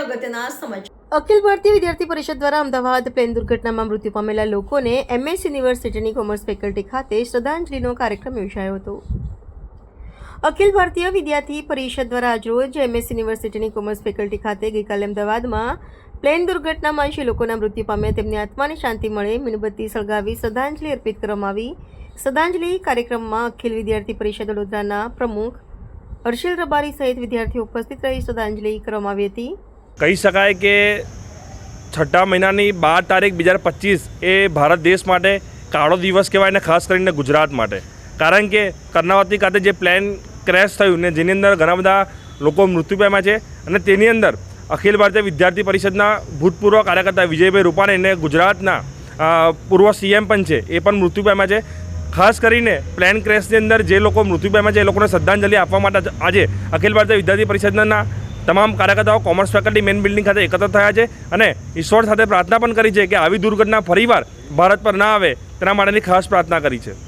અગત્યના સમાચાર. અખિલ ભારતીય વિદ્યાર્થી પરિષદ દ્વારા અમદાવાદ પ્લેન દુર્ઘટનામાં મૃત્યુ પામેલા લોકોને એમએસ યુનિવર્સિટીની કોમર્સ ફેકલ્ટી ખાતે શ્રદ્ધાંજલિનો કાર્યક્રમ યોજાયો હતો. અખિલ ભારતીય વિદ્યાર્થી પરિષદ દ્વારા આજરોજ એમએસ યુનિવર્સિટીની કોમર્સ ફેકલ્ટી ખાતે ગઈકાલે અમદાવાદમાં પ્લેન દુર્ઘટનામાં એંશી લોકોના મૃત્યુ પામ્યા તેમની આત્માને શાંતિ મળે મીણબત્તી સળગાવી શ્રદ્ધાંજલિ અર્પિત કરવામાં આવી. શ્રદ્ધાંજલિ કાર્યક્રમમાં અખિલ વિદ્યાર્થી પરિષદ વડોદરાના પ્રમુખ હર્ષિલ રબારી સહિત વિદ્યાર્થીઓ ઉપસ્થિત રહી શ્રદ્ધાંજલિ કરવામાં આવી હતી. કહી શકાય કે છઠ્ઠા મહિનાની બાર તારીખ બે હજાર પચીસ એ ભારત દેશ માટે કાળો દિવસ કહેવાય ને ખાસ કરીને ગુજરાત માટે. કારણ કે કર્ણાવતી ખાતે જે પ્લેન ક્રેશ થયું ને જેની અંદર ઘણા બધા લોકો મૃત્યુ પામ્યા છે અને તેની અંદર અખિલ ભારતીય વિદ્યાર્થી પરિષદના ભૂતપૂર્વ કાર્યકર્તા વિજયભાઈ રૂપાણી અને ગુજરાતના પૂર્વ સીએમ પણ છે, એ પણ મૃત્યુ પામ્યા છે. ખાસ કરીને પ્લેન ક્રેશની અંદર જે લોકો મૃત્યુ છે એ લોકોને શ્રદ્ધાંજલિ આપવા માટે આજે અખિલ ભારતીય વિદ્યાર્થી પરિષદના તમામ કાર્યકર્તાઓ કોમર્સ ફેકલ્ટી મેન બિલ્ડિંગ ખાતે એકત્ર થયા છે અને ઈશ્વર સાથે પ્રાર્થના પણ કરી છે કે આવી દુર્ઘટના ફરીવાર ભારત પર ના આવે તેના માટેની ખાસ પ્રાર્થના કરી છે.